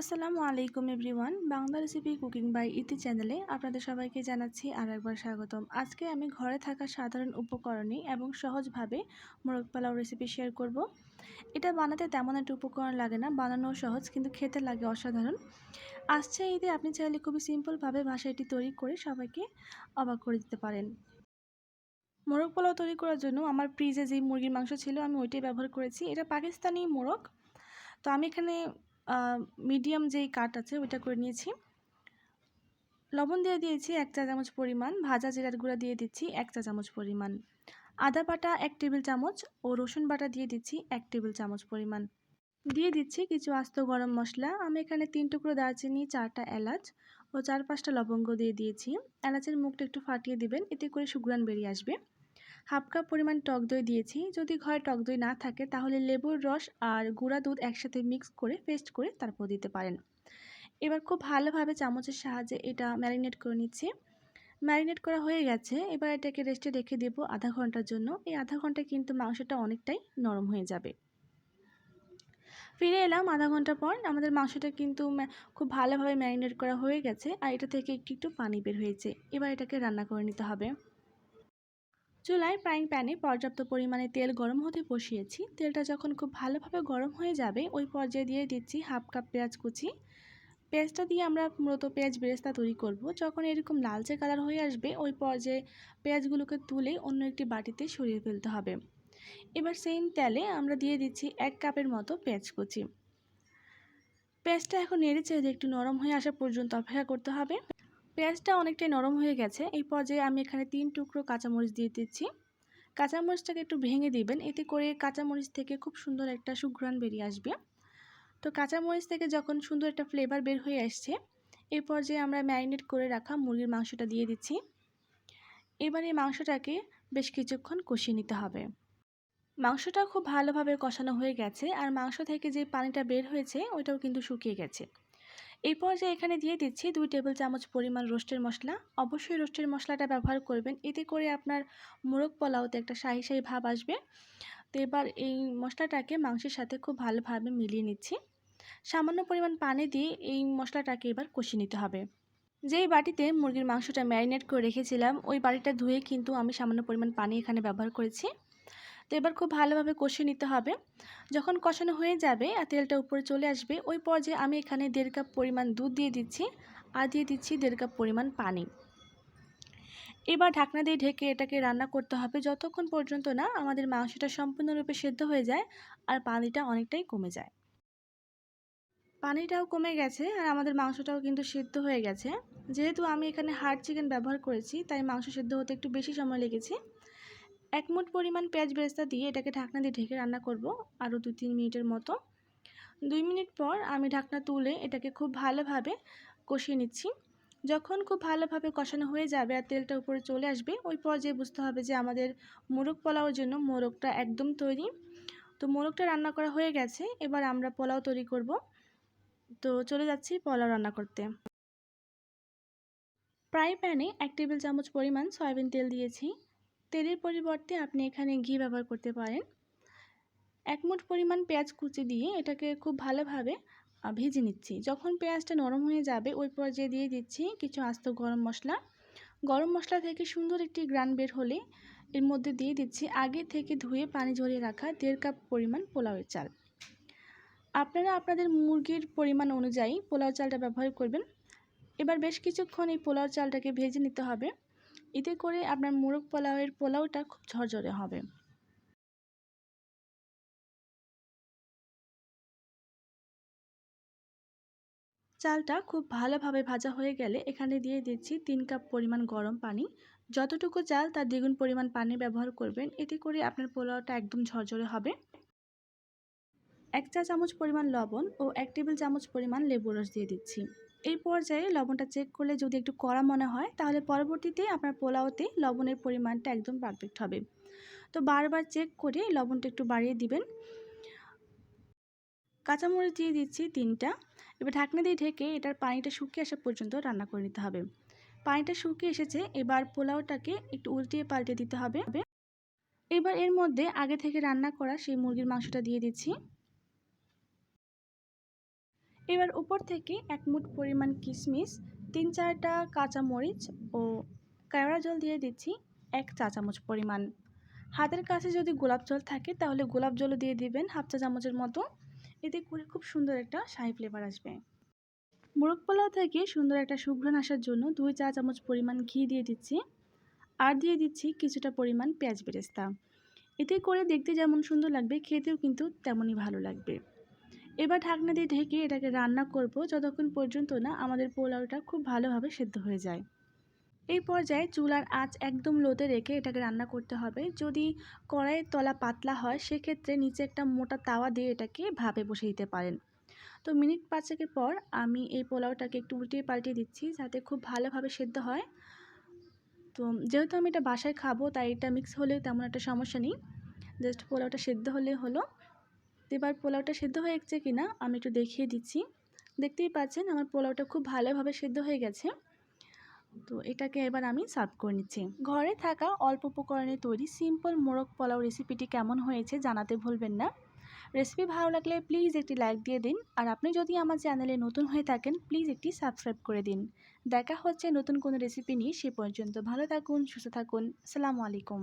আসসালামু আলাইকুম everyone. Bangla recipe cooking by Iti চ্যানেলে আপনাদের সবাইকে জানাচ্ছি আর একবার স্বাগতম। আজকে আমি ঘরে থাকা সাধারণ উপকরণে এবং সহজভাবে মোরগ পোলাও রেসিপি শেয়ার করব। এটা বানাতে তেমন একটা উপকরণ লাগে না বানানো সহজ কিন্তু খেতে লাগে অসাধারণ। আসছে ঈদে আপনি চাইলে খুবই সিম্পলভাবে ভাষা এটি তৈরি করে সবাইকে অবাক করে দিতে পারেন। মোরগ পোলাও তৈরি করার জন্য আমার ফ্রিজে যে মুরগির মাংস ছিল আমি ওইটাই ব্যবহার করেছি। এটা পাকিস্তানি মোরগ। তো আমি এখানে মিডিয়াম যেই কাট আছে, ওইটা করে নিয়েছি। লবণ দিয়ে দিয়েছি এক চা চামচ পরিমাণ, ভাজা জিরার গুঁড়া দিয়ে দিচ্ছি এক চা চামচ পরিমাণ। আদা বাটা এক টেবিল চামচ ও রসুন বাটা দিয়ে দিচ্ছি এক টেবিল চামচ পরিমাণ। দিয়ে দিচ্ছি কিছু আস্ত গরম মশলা। আমি এখানে তিন টুকরো দারচিনি, চারটা এলাচ ও চার পাঁচটা লবঙ্গ দিয়ে দিয়েছি। এলাচের মুখটা একটু ফাটিয়ে দিবেন, এতে করে সুগ্রান বেরিয়ে আসবে। হাফ কাপ পরিমাণ টক দই দিয়েছি। যদি ঘরে টক দই না থাকে, তাহলে লেবুর রস আর গুঁড়া দুধ একসাথে মিক্স করে পেস্ট করে তারপর দিতে পারেন। এবার খুব ভালোভাবে চামচের সাহায্যে এটা ম্যারিনেট করে নিচ্ছি। ম্যারিনেট করা হয়ে গেছে। এবার এটাকে রেস্টে রেখে দেবো আধা ঘণ্টার জন্য। এই আধা ঘন্টায় কিন্তু মাংসটা অনেকটাই নরম হয়ে যাবে। ফিরে এলাম আধা ঘণ্টা পর। আমাদের মাংসটা কিন্তু খুব ভালোভাবে ম্যারিনেট করা হয়ে গেছে। আর এটা থেকে একটু একটু পানি বের হয়েছে। এবার এটাকে রান্না করে নিতে হবে। চুলায় ফ্রাইং প্যানে পর্যাপ্ত পরিমাণে তেল গরম হতে বসিয়েছি। তেলটা যখন খুব ভালোভাবে গরম হয়ে যাবে, ওই পর্যায়ে দিয়ে দিচ্ছি হাফ কাপ পেঁয়াজ কুচি। পেঁয়াজটা দিয়ে আমরা মূলত পেঁয়াজ বেরেস্তা তৈরি করব। যখন এরকম লালচে কালার হয়ে আসবে, ওই পর্যায়ে পেঁয়াজগুলোকে তুলে অন্য একটি বাটিতে সরিয়ে ফেলতে হবে। এবার সেম তেলে আমরা দিয়ে দিচ্ছি এক কাপের মতো পেঁয়াজ কুচি। পেঁয়াজটা এখন নেড়ে চেড়ে একটু নরম হয়ে আসা পর্যন্ত অপেক্ষা করতে হবে। পেঁয়াজটা অনেকটাই নরম হয়ে গেছে। এই পর্যায়ে আমি এখানে তিন টুকরো কাঁচামরিচ দিয়ে দিচ্ছি। কাঁচামরিচটাকে একটু ভেঙে দিবেন। এতে করে কাঁচামরিচ থেকে খুব সুন্দর একটা সুঘ্রাণ বেরিয়ে আসবে। তো কাঁচামরিচ থেকে যখন সুন্দর একটা ফ্লেভার বের হয়ে আসছে, এই পর্যায়ে আমরা ম্যারিনেট করে রাখা মুরগির মাংসটা দিয়ে দিচ্ছি। এবার এই মাংসটাকে বেশ কিছুক্ষণ কষিয়ে নিতে হবে। মাংসটা খুব ভালোভাবে কষানো হয়ে গেছে। আর মাংস থেকে যে পানিটা বের হয়েছে, ওইটাও কিন্তু শুকিয়ে গেছে। এই পর্যায়ে এখানে দিয়ে দিচ্ছি দুই টেবিল চামচ পরিমাণ রোস্টের মশলা। অবশ্যই রোস্টের মশলাটা ব্যবহার করবেন। এতে করে আপনার মোরগ পোলাওতে একটা শাহি শাহি ভাব আসবে। তো এবার এই মশলাটাকে মাংসের সাথে খুব ভালোভাবে মিলিয়ে নিচ্ছি। সামান্য পরিমাণ পানি দিয়ে এই মশলাটাকে এবার কষিয়ে নিতে হবে। যেই বাটিতে মুরগির মাংসটা ম্যারিনেট করে রেখেছিলাম, ওই বাটিটা ধুয়ে কিন্তু আমি সামান্য পরিমাণ পানি এখানে ব্যবহার করেছি। তো এবার খুব ভালোভাবে কষিয়ে নিতে হবে। যখন কষানো হয়ে যাবে আর তেলটা উপরে চলে আসবে, ওই পর্যায়ে আমি এখানে দেড় কাপ পরিমাণ দুধ দিয়ে দিচ্ছি আর দিয়ে দিচ্ছি দেড় কাপ পরিমাণ পানি। এবার ঢাকনা দিয়ে ঢেকে এটাকে রান্না করতে হবে। যতক্ষণ পর্যন্ত না আমাদের মাংসটা সম্পূর্ণরূপে সেদ্ধ হয়ে যায় আর পানিটা অনেকটাই কমে যায়। পানিটাও কমে গেছে আর আমাদের মাংসটাও কিন্তু সেদ্ধ হয়ে গেছে। যেহেতু আমি এখানে হার্ড চিকেন ব্যবহার করেছি, তাই মাংস সেদ্ধ হতে একটু বেশি সময় লেগেছে। এক মুঠ পরিমাণ পেঁয়াজ বেরেস্তা দিয়ে এটাকে ঢাকনা দিয়ে ঢেকে রান্না করব আরও দু তিন মিনিটের মতো। দুই মিনিট পর আমি ঢাকনা তুলে এটাকে খুব ভালোভাবে কষিয়ে নিচ্ছি। যখন খুব ভালোভাবে কষানো হয়ে যাবে আর তেলটা উপরে চলে আসবে, ওই পর্যায়ে বুঝতে হবে যে আমাদের মোরগ পোলাওর জন্য মোরগটা একদম তৈরি। তো মোরগটা রান্না করা হয়ে গেছে, এবার আমরা পোলাও তৈরি করব। তো চলে যাচ্ছি পোলাও রান্না করতে। ফ্রাই প্যানে এক টেবিল চামচ পরিমাণ সয়াবিন তেল দিয়েছি। তেলের পরিবর্তে আপনি এখানে ঘি ব্যবহার করতে পারেন। এক মুঠ পরিমাণ পেঁয়াজ কুচি দিয়ে এটাকে খুব ভালোভাবে ভেজে নিচ্ছি। যখন পেঁয়াজটা নরম হয়ে যাবে, ওই পর্যায়ে দিয়ে দিচ্ছি কিছু আস্ত গরম মশলা। গরম মশলা থেকে সুন্দর একটি গ্রান বের হলে এর মধ্যে দিয়ে দিচ্ছি আগে থেকে ধুয়ে পানি ঝরিয়ে রাখা দেড় কাপ পরিমাণ পোলাওয়ের চাল। আপনারা আপনাদের মুরগির পরিমাণ অনুযায়ী পোলাও চালটা ব্যবহার করবেন। এবার বেশ কিছুক্ষণ এই পোলাও চালটাকে ভেজে নিতে হবে। এতে করে আপনার মোরগ পোলাওয়ের পোলাওটা খুব ঝরঝরে হবে। চালটা খুব ভালোভাবে ভাজা হয়ে গেলে এখানে দিয়ে দিচ্ছি তিন কাপ পরিমাণ গরম পানি। যতটুকু চাল তার দ্বিগুণ পরিমাণ পানি ব্যবহার করবেন, এতে করে আপনার পোলাওটা একদম ঝরঝরে হবে। এক চা চামচ পরিমাণ লবণ ও এক টেবিল চামচ পরিমাণ লেবু রস দিয়ে দিচ্ছি। এই পর্যায়ে লবণটা চেক করলে যদি একটু কড়া মনে হয়, তাহলে পরবর্তীতে আপনার পোলাওতে লবণের পরিমাণটা একদম পারফেক্ট হবে। তো বারবার চেক করে লবণটা একটু বাড়িয়ে দিবেন। কাঁচামরিচ দিয়ে দিচ্ছি তিনটা। এবার ঢাকনা দিয়ে ঢেকে এটার পানিটা শুকিয়ে আসা পর্যন্ত রান্না করে নিতে হবে। পানিটা শুকিয়ে এসেছে, এবার পোলাওটাকে একটু উল্টিয়ে পাল্টে দিতে হবে। এবার এর মধ্যে আগে থেকে রান্না করা সেই মুরগির মাংসটা দিয়ে দিচ্ছি। এবার উপর থেকে এক মুঠ পরিমাণ কিশমিশ তিন চারটা কাঁচামরিচ ও কেওড়া জল দিয়ে দিচ্ছি এক চা চামচ পরিমাণ। হাতের কাছে যদি গোলাপ জল থাকে তাহলে গোলাপ জলও দিয়ে দিবেন হাফ চা চামচের মতো। এতে করে খুব সুন্দর একটা শাহি ফ্লেভার আসবে। মোরগ পোলাও থেকে সুন্দর একটা সুঘ্রাণ আসার জন্য দুই চা চামচ পরিমাণ ঘি দিয়ে দিচ্ছি। আর দিয়ে দিচ্ছি কিছুটা পরিমাণ পেঁয়াজ বেরেস্তা। এতে করে দেখতে যেমন সুন্দর লাগবে, খেতেও কিন্তু তেমনই ভালো লাগবে। এবার ঢাকনা দিয়ে ঢেকে এটাকে রান্না করব যতক্ষণ পর্যন্ত না আমাদের পোলাওটা খুব ভালোভাবে সেদ্ধ হয়ে যায়। এই পর্যায়ে চুলার আঁচ একদম লোতে রেখে এটাকে রান্না করতে হবে। যদি কড়াইয়ের তলা পাতলা হয়, সেক্ষেত্রে নিচে একটা মোটা তাওয়া দিয়ে এটাকে ভাপে বসে দিতে পারেন। তো মিনিট পাঁচেকের পর আমি এই পোলাওটাকে একটু উল্টিয়ে পাল্টিয়ে দিচ্ছি যাতে খুব ভালোভাবে সেদ্ধ হয়। তো যেহেতু আমি এটা বাসায় খাব, তাই এটা মিক্স হলে তেমন একটা সমস্যা নেই। জাস্ট পোলাওটা সেদ্ধ হলে হলো। এবার পোলাওটা সেদ্ধ হয়ে গেছে কি না, আমি একটু দেখিয়ে দিচ্ছি। দেখতেই পাচ্ছেন আমার পোলাওটা খুব ভালোভাবে সেদ্ধ হয়ে গেছে। তো এটাকে এবার আমি সার্ভ করে নিচ্ছি। ঘরে থাকা অল্প উপকরণে তৈরি সিম্পল মোরগ পোলাও রেসিপিটি কেমন হয়েছে জানাতে ভুলবেন না। রেসিপি ভালো লাগলে প্লিজ একটি লাইক দিয়ে দিন, আর আপনি যদি আমার চ্যানেলে নতুন হয়ে থাকেন, প্লিজ একটি সাবস্ক্রাইব করে দিন। দেখা হচ্ছে নতুন কোনো রেসিপি নিয়ে সে পর্যন্ত। ভালো থাকুন, সুস্থ থাকুন। আসসালামু আলাইকুম।